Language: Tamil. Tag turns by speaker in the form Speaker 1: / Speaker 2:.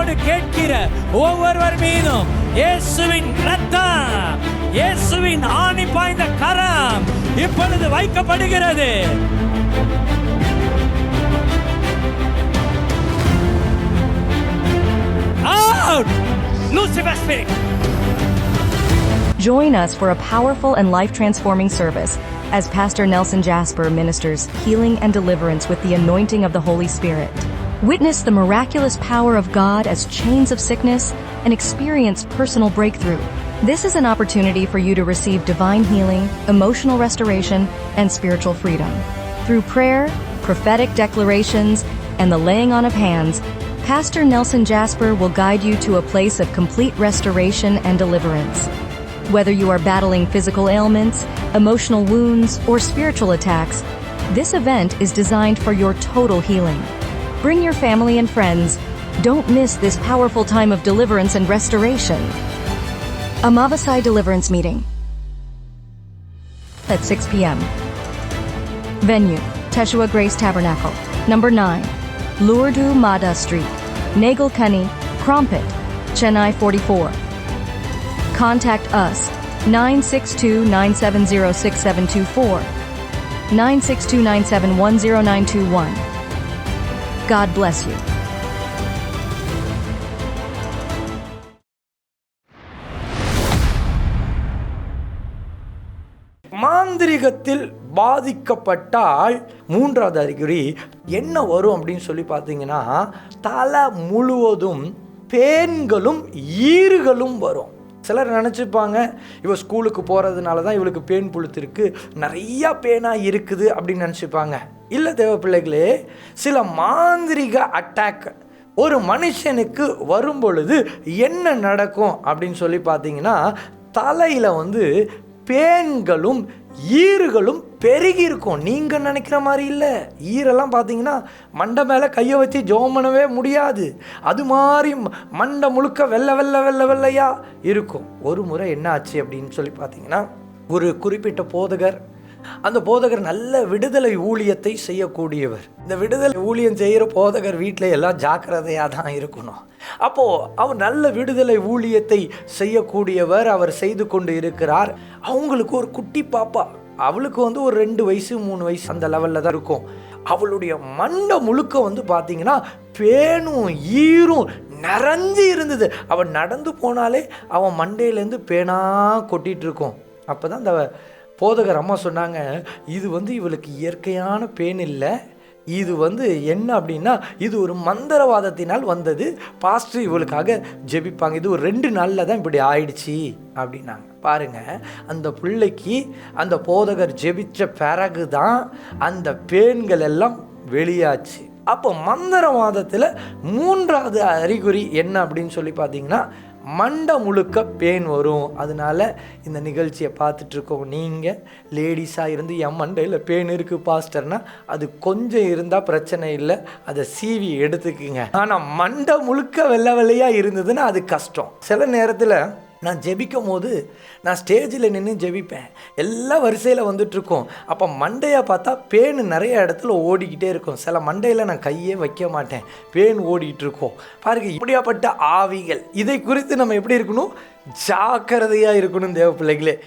Speaker 1: வாஞ்சையோடு கேட்கிற ஒவ்வொருவர் மீதும் இயேசுவின் ரத்தம் இயேசுவின் ஆணி பாய்ந்த கரம் இப்பொழுது வைக்கப்படுகிறது Out! Lucifer spirit!
Speaker 2: Join us for a powerful and life transforming service as Pastor Nelson Jasper ministers healing and deliverance with the anointing of the Holy Spirit. Witness the miraculous power of God as chains of sickness and experience personal breakthrough. This is an opportunity for you to receive divine healing, emotional restoration, and spiritual freedom. Through prayer, prophetic declarations, and the laying on of hands, Pastor Nelson Jasper will guide you to a place of complete restoration and deliverance. Whether you are battling physical ailments, emotional wounds, or spiritual attacks, this event is designed for your total healing. Bring your family and friends. Don't miss this powerful time of deliverance and restoration. Amavasai Deliverance Meeting at 6 p.m. Venue Teshua Grace Tabernacle, number 9, Lourdes Mada Street, Nagelkani, Crompit, Chennai 44. Contact us 962 970 6724, 962 971 0921. God bless you.
Speaker 3: மாந்திரிகத்தில் பாதிக்கப்பட்டால் மூன்றாவது அறிகுறி என்ன வரும் அப்படின்னு சொல்லி பார்த்தீங்கன்னா தலை முழுவதும் பேன்களும் ஈறுகளும் வரும் சிலர் நினச்சிப்பாங்க இவள் ஸ்கூலுக்கு போகிறதுனால தான் இவளுக்கு பேன் புழுத்திருக்கு நிறையா பேனாக இருக்குது அப்படின்னு நினச்சிப்பாங்க. இல்லை தேவ பிள்ளைகளே சில மாந்திரிக அட்டாக் ஒரு மனுஷனுக்கு வரும் பொழுது என்ன நடக்கும் அப்படின்னு சொல்லி பார்த்தீங்கன்னா தலையில் வந்து பேன்களும் ஈறுகளும் பெருகி இருக்கும். நீங்கள் நினைக்கிற மாதிரி இல்லை. ஈரெல்லாம் பார்த்தீங்கன்னா மண்டை மேலே கையை வச்சு ஜோம் பண்ணவே முடியாது. அது மாதிரி ம- மண்டை முழுக்க வெள்ளை வெள்ளை வெள்ளை வெள்ளையா இருக்கும். ஒரு முறை என்ன ஆச்சு அப்படின்னு சொல்லி பார்த்தீங்கன்னா ஒரு குறிப்பிட்ட போதகர் அந்த போதகர் நல்ல விடுதலை ஊழியத்தை செய்யக்கூடியவர். இந்த விடுதலை ஊழியம் செய்கிற போதகர் வீட்டில் எல்லாம் ஜாக்கிரதையாக தான் இருக்கணும். அப்போது அவர் நல்ல விடுதலை ஊழியத்தை செய்யக்கூடியவர் அவர் செய்து கொண்டு இருக்கிறார். அவங்களுக்கு ஒரு குட்டி பாப்பா. அவளுக்கு வந்து ஒரு ரெண்டு வயசு மூணு வயசு அந்த லெவலில் தான் இருக்கும். அவளுடைய மண்டை முழுக்க வந்து பார்த்தீங்கன்னா பேனும் ஈரும் நிறைஞ்சு இருந்தது. அவன் நடந்து போனாலே அவன் மண்டையிலேருந்து பேனா கொட்டிகிட்டு இருக்கும். அப்போ தான் அந்த போதகர் அம்மா சொன்னாங்க இது வந்து இவளுக்கு இயற்கையான பேன் இல்லை. இது வந்து என்ன அப்படின்னா இது ஒரு மந்திரவாதத்தினால் வந்தது. பாஸ்டர் இவளுக்காக ஜெபிப்பாங்க. இது ஒரு ரெண்டு நாளில் தான் இப்படி ஆயிடுச்சு அப்படின்னாங்க. பாருங்க அந்த பிள்ளைக்கு அந்த போதகர் ஜெபிச்ச பிறகு தான் அந்த பேன்கள் எல்லாம் வெளியாச்சு. அப்போ மந்திரவாதத்தில் மூன்றாவது அறிகுறி என்ன அப்படின்னு சொல்லி பார்த்தீங்கன்னா மண்டை முழுக்க பேன் வரும். அதனால இந்த நிகழ்ச்சியை பார்த்துட்ருக்கோம் நீங்கள் லேடிஸாக இருந்து என் மண்டையில் பேன் இருக்குது பாஸ்டர்னா அது கொஞ்சம் இருந்தால் பிரச்சனை இல்லை. அதை சீவி எடுத்துக்குங்க. ஆனால் மண்டை முழுக்க வெள்ளை வெள்ளையாக இருந்ததுன்னா அது கஷ்டம். சில நேரத்தில் நான் ஜெபிக்கும் போது நான் ஸ்டேஜில் நின்று ஜெபிப்பேன். எல்லா வரிசையில் வந்துட்டுருக்கோம். அப்போ மண்டையை பார்த்தா பேன் நிறைய இடத்துல ஓடிக்கிட்டே இருக்கும். சில மண்டையில் நான் கையே வைக்க மாட்டேன். பேன் ஓடிக்கிட்டு இருக்கும் பாருங்க இப்படியாப்பட்ட ஆவிகள். இதை குறித்து நம்ம எப்படி இருக்கணும்? ஜாக்கிரதையாக இருக்கணும் தேவ பிள்ளைகளே